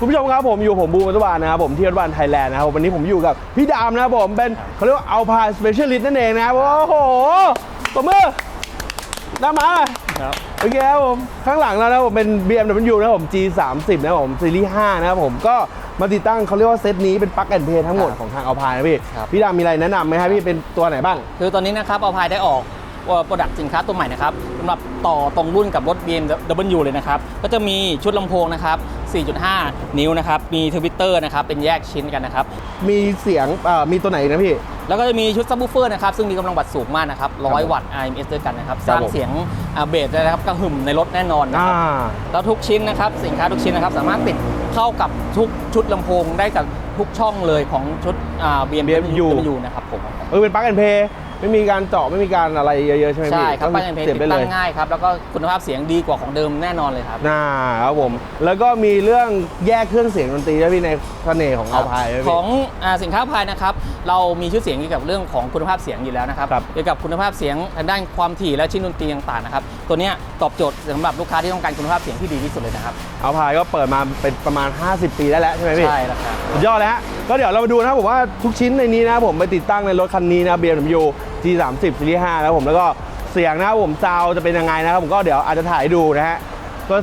วัสดีครับคุณผู้ชมครับผมอยู่ผมบูมอัตบานนะครับผมที่รัฐบาลไทยแลนด์นะครับวันนี้ผมอยู่กับพี่ดามนะครับผมเป็นเขาเรียกว่าเอาพายสเปเชียลิสต์นั่นเองนะครับโอ้โหตบมือหน้ามาครับโอเคครับผมข้างหลังเรานะครับผมเป็น BMW นะครับผม G30 นะครับผมซีรีส์5นะครับผมก็มาติดตั้งเขาเรียกว่าเซตนี้เป็นปลั๊กแอนด์เพย์ทั้งหมดครับของทางเอาพายนะพี่ ครับ พี่ดามมีอะไรแนะนำไหมครับพี่เป็นตัวไหนบ้าง คือตอนนี้นะครับเอาพายได้ออก โปรดักต์สินค้าตัวใหม่นะครับสำหรับต่อตรงรุ่นกับรถ BMW เลยนะครับ ก็จะมีชุดลำโพงนะครับ 4.5 นิ้วนะครับ มีทวิตเตอร์นะครับ เป็นแยกชิ้นกันนะครับ มีเสียงเอ่อมีตัวไหนอีกนะพี่ แล้วก็จะมีชุดซับวูเฟอร์นะครับ ซึ่งมีกำลังวัตต์สูงมากนะครับ 100 วัตต์ RMS ด้วยกันนะครับ สร้างผมเสียงอ่าเบสได้นะครับกระหึ่มในรถแน่นอนนะอ่าครับ แล้วทุกชิ้นนะครับ สินค้าทุกชิ้นนะครับสามารถติดเข้ากับทุกชุดลำโพงได้กับทุกช่องเลยของชุดอ่า BMW BMW นะครับผมเออเป็นปลั๊กแอนด์เพย์ ไม่มีการเจาะไม่มีการอะไรเยอะๆใช่ไหมพี่ใช่ครับก็ป้ายเพลงเสียบติได้ดเลตั้ย งง่ายครับ แล้วก็คุณภาพเสียงดีกว่าของเดิมแน่นอนเลยครับ น่าครับผม แล้วก็มีเรื่องแยกเครื่องเสียงดนตรีด้วยพี่ในเสน่ห์ของเอาพายด้วยขพี่ องอาสินค้าพายนะครับเรามีชื่อเสียงเกี่ยวกับเรื่องของคุณภาพเสียงอยู่แล้วนะครับครับเกี่ยวกับคุณภาพเสียงทางด้านความถี่และชิ้นดนตรีต่างๆนะครับตัวเนี้ยตอบโจทย์สำหรับลูกค้าที่ต้องการคุณภาพเสียงที่ดีที่สุดเลยนะครับเอาพายก็เปิดมาเป็นประมาณ 50 ปีได้แล้วใช่ไหมพี่ ใช่แล้วครับ สุดยอดเลยฮะ ก็เดี๋ยวเรามาดูนะครับผมว่าทุกชิ้นในนี้นะครับผมไปติดตั้งในรถคันนี้นะ BMW G30 ซีรีส์5นะครับผมแล้วก็เสียงนะครับผมซาวจะเป็นยังไงนะครับผมก็เดี๋ยวอาจจะถ่ายให้ดูนะฮะก็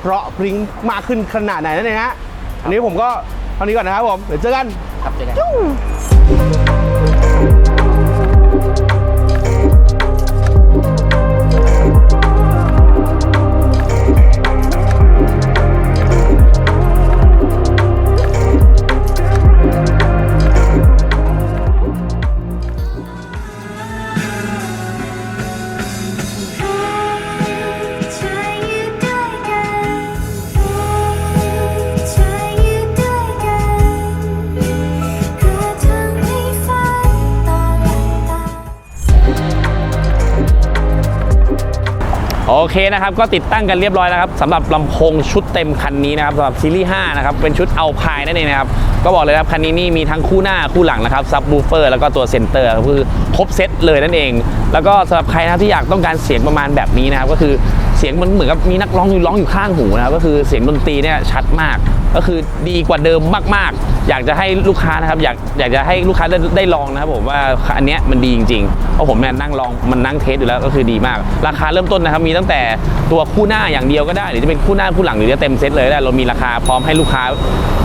เพราะพริ้งมากขึ้นขนาดไหนนั่นเองฮะอันนี้ผมก็เท่านี้ก่อนนะครับผมเดี๋ยวเจอกันครับเจอกัน โอเคนะครับก็ติดตั้งกันเรียบร้อยแล้วครับสำหรับลำโพงชุดเต็มคันนี้นะครับสำหรับซีรีส์5นะครับเป็นชุดเอาพายนั่นเองนะครับก็บอกเลยครับคันนี้นี่มีทั้งคู่หน้าคู่หลังนะครับซับบูเฟอร์แล้วก็ตัวเซนเตอร์ก็คือครบเซตเลยนั่นเอง แล้วก็สำหรับใครนะที่อยากต้องการเสียงประมาณแบบนี้นะครับก็คือเสียงมันเหมือนกับมีนักร้องอยู่ร้องอยู่ข้างหูนะครับก็คือเสียงดนตรีเนี่ยชัดมาก ก็คือดีกว่าเดิมมากๆ อยากจะให้ลูกค้านะครับอยากอยากจะให้ลูกค้าได้ได้ลองนะครับผมว่าอันเนี้ยมันดีจริงๆเพราะผมเนี่ยนั่งลองมันนั่งเทสอยู่แล้วก็คือดีมาก ราคาเริ่มต้นนะครับมีตั้งแต่ตัวคู่หน้าอย่างเดียวก็ได้ หรือจะเป็นคู่หน้าคู่หลังหรือจะเต็มเซตเลยได้เรามีราคาพร้อมให้ลูกค้า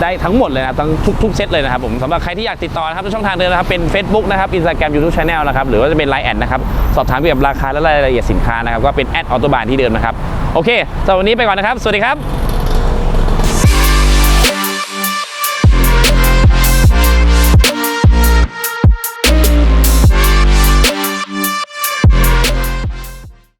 ได้ทั้งหมดเลยนะทั้งทุกทุกเซตเลยนะครับผมสำหรับใครที่อยากติดต่อนะครับช่องทางเดิมนะครับเป็น Facebook นะครับอินสตาแกรมยูทูบชาแนลนะครับหรือว่าจะเป็นไลน์แอดนะครับสอบถามเกี่ยวกับราคาและรายละเอียดสินค้านะครับก็เป็นแอดออโตบานที่เดิมนะครับโอเคสำหรับวันนี้ไปก่อนนะครับ สวัสดีครับ